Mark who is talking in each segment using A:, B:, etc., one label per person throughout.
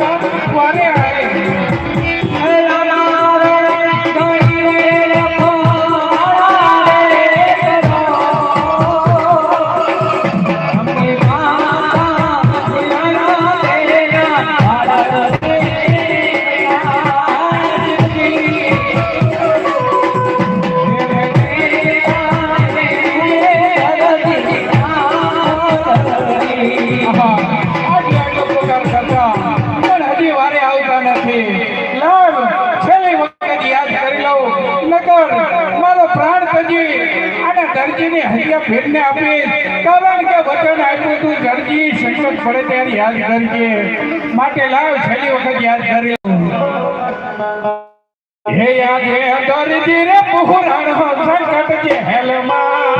A: Agora, દરજીની હૈયા ફેરને આપી, કારણ કે વચન આપ્યું તું દરજી સંકટ પડે ત્યારે યાદ કરજે માટે લાવ છેલ્લી વખત યાદ કરી હે યાદ હે દરજી રે પુરાણો સંકટ જે હેલમાં.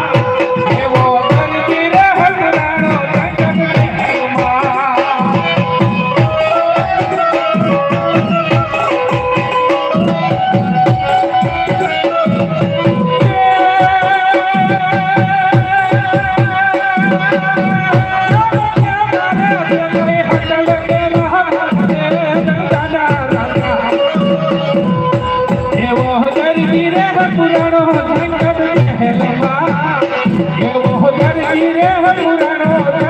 A: રે પુરાણો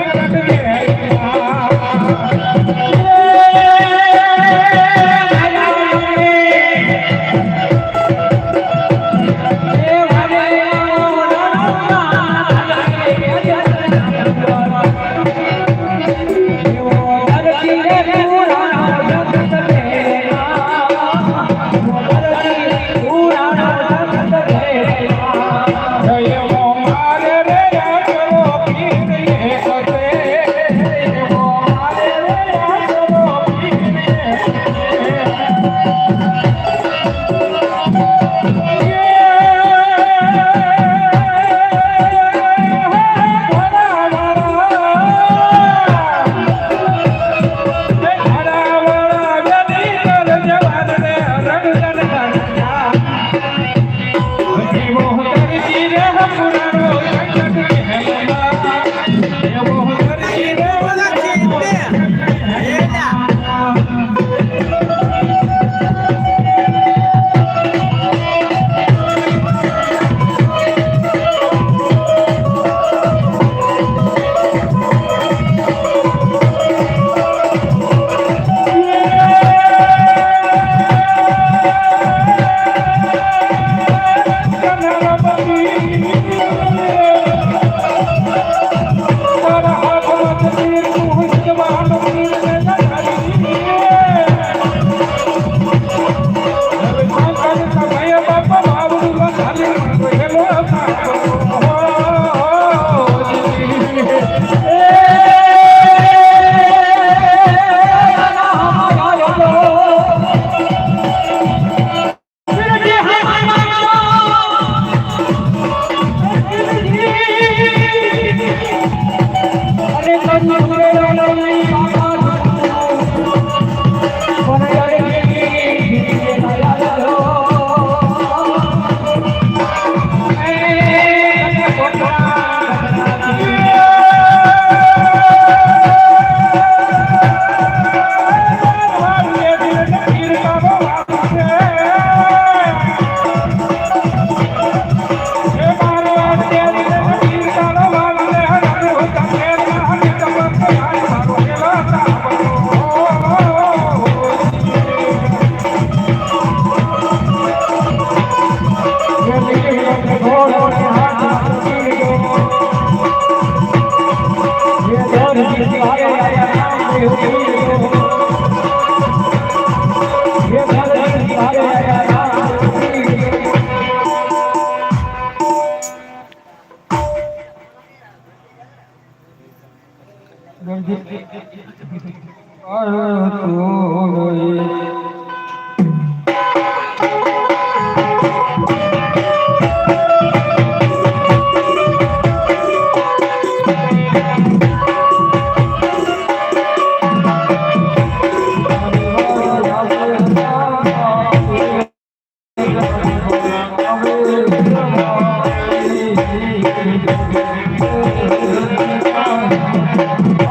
A: Música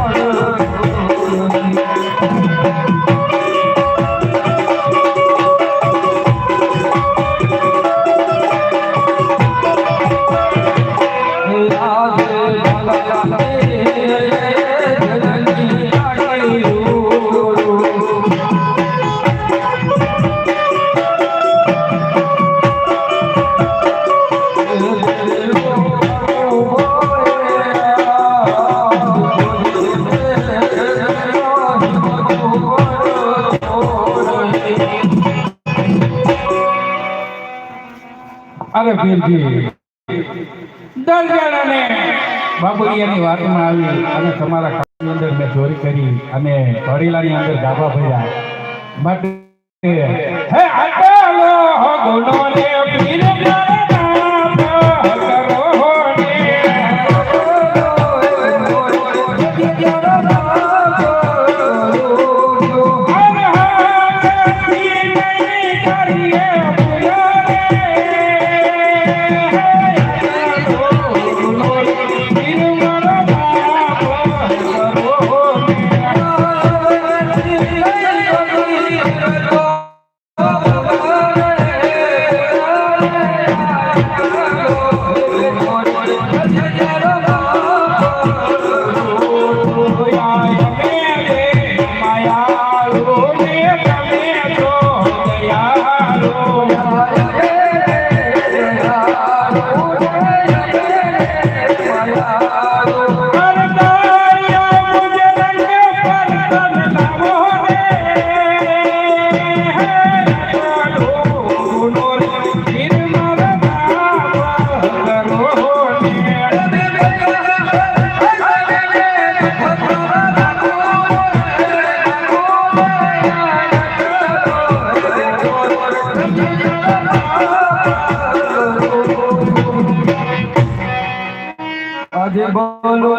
A: દરજણ અને વાતમાં આવી અને તમારા ખાતાની મેં ચોરી કરી અને ઘડીલાની અંદર ગાભા ભર્યા માટે હે આટલો મારા
B: I'm gonna go. Lord.